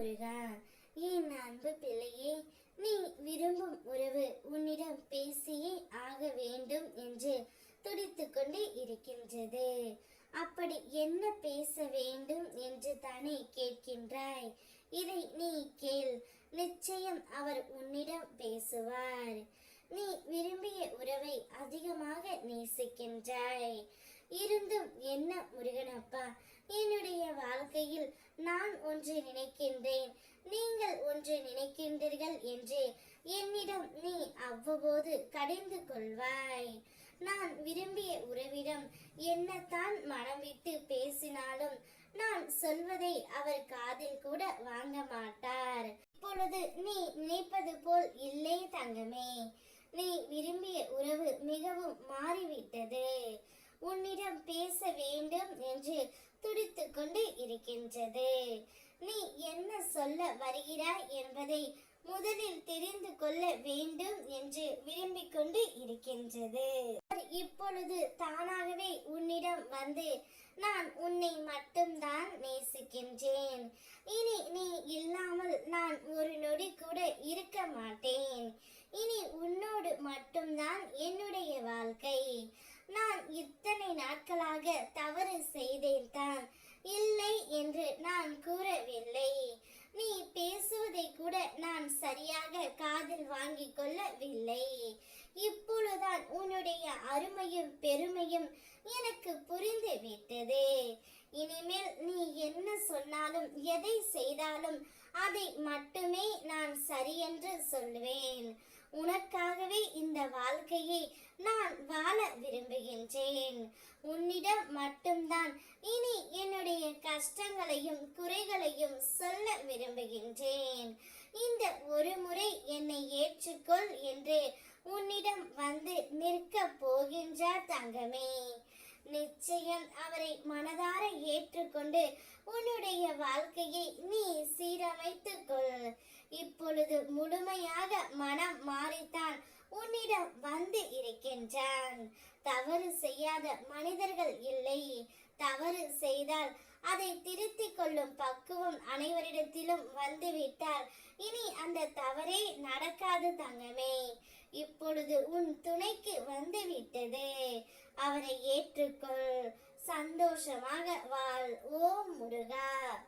முருகா என் அன்பு பிள்ளையே நீ விரும்பும் உறவு உன்னிடம் பேசியே ஆக வேண்டும் என்று துடித்து கொண்டே இருக்கின்றது. அப்படி என்ன பேச வேண்டும்? என்று தானே கேட்கின்றாய். இதை நீ கேள் நிச்சயம் அவர் உன்னிடம் பேசுவார். நீ விரும்பிய உறவை அதிகமாக நேசிக்கின்றாய். இருந்தும் என்ன முருகனப்பா என்னுடைய வாழ்க்கையில் நான் ஒன்று நினைக்கின்றேன். நீங்கள் ஒன்று நினைக்கின்றீர்கள் என்று என்னிடம் நீ அவ்வப்போது கடிந்து கொள்வாய். நான் விரும்பிய உறவிடம் என்னத்தான் மனம் விட்டு பேசினாலும் நான் சொல்வதை அவர் காதில் கூட வாங்க மாட்டார். இப்பொழுது நீ நினைப்பது போல் இல்லை தங்கமே நீ விரும்பிய உறவு மிகவும் மாறிவிட்டது உன்னிடம் பேச வேண்டும் என்று துடித்து கொண்டு இருக்கின்றது. நீ என்ன சொல்ல வருகிறாய் என்பதை முதலில் தெரிந்து கொள்ள வேண்டும் என்று விரும்பிக் கொண்டு இருக்கின்றது இப்பொழுது தானாகவே உன்னிடம் வந்து நான் உன்னை மட்டும்தான் நேசிக்கின்றேன். இனி நீ இல்லாமல் நான் ஒரு நொடி கூட இருக்க மாட்டேன். இனி உன்னோடு மட்டும்தான் என்னுடைய வாழ்க்கை நான் இத்தனை நாட்களாக தவறு செய்தேன் தான் இல்லை என்று நான் கூறவில்லை நீ பேசுவதை கூட நான் சரியாக காதில் வாங்கிக் கொள்ளவில்லை. இப்பொழுதுதான் உன்னுடைய அருமையும் பெருமையும் எனக்கு புரிந்து விட்டது இனிமேல் நீ என்ன சொன்னாலும் எதை செய்தாலும் அதை மட்டுமே நான் சரியென்று சொல்வேன். உனக்காகவே இந்த வாழ்க்கையை நான் வாழ விரும்புகின்றேன். உன்னிடம் மட்டும்தான் இனி என்னுடைய கஷ்டங்களையும் குறைகளையும் சொல்ல விரும்புகின்றேன். இந்த ஒரு முறை என்னை ஏற்றுக்கொள் என்று உன்னிடம் வந்து நிற்க போகின்றார் தங்கமே. நிச்சயம் அவரை மனதார ஏற்றுக்கொண்டு உன்னுடைய வாழ்க்கையை நீ சீரமைத்துக் கொள். இப்பொழுது முழுமையாக மனம் மாறித்தான் உன்னிடம் வந்து இருக்கின்றான். தவறு செய்யாத மனிதர்கள் இல்லை. தவறு செய்தால் அதை திருத்திக் கொள்ளும் பக்குவம் அனைவரிடத்திலும் வந்துவிட்டால் இனி அந்த தவறே நடக்காது தங்கமே. இப்பொழுது உன் துணைக்கு வந்துவிட்டது. அவரை ஏற்றுக்கொள். சந்தோஷமாக வாழ். ஓம் முருகா.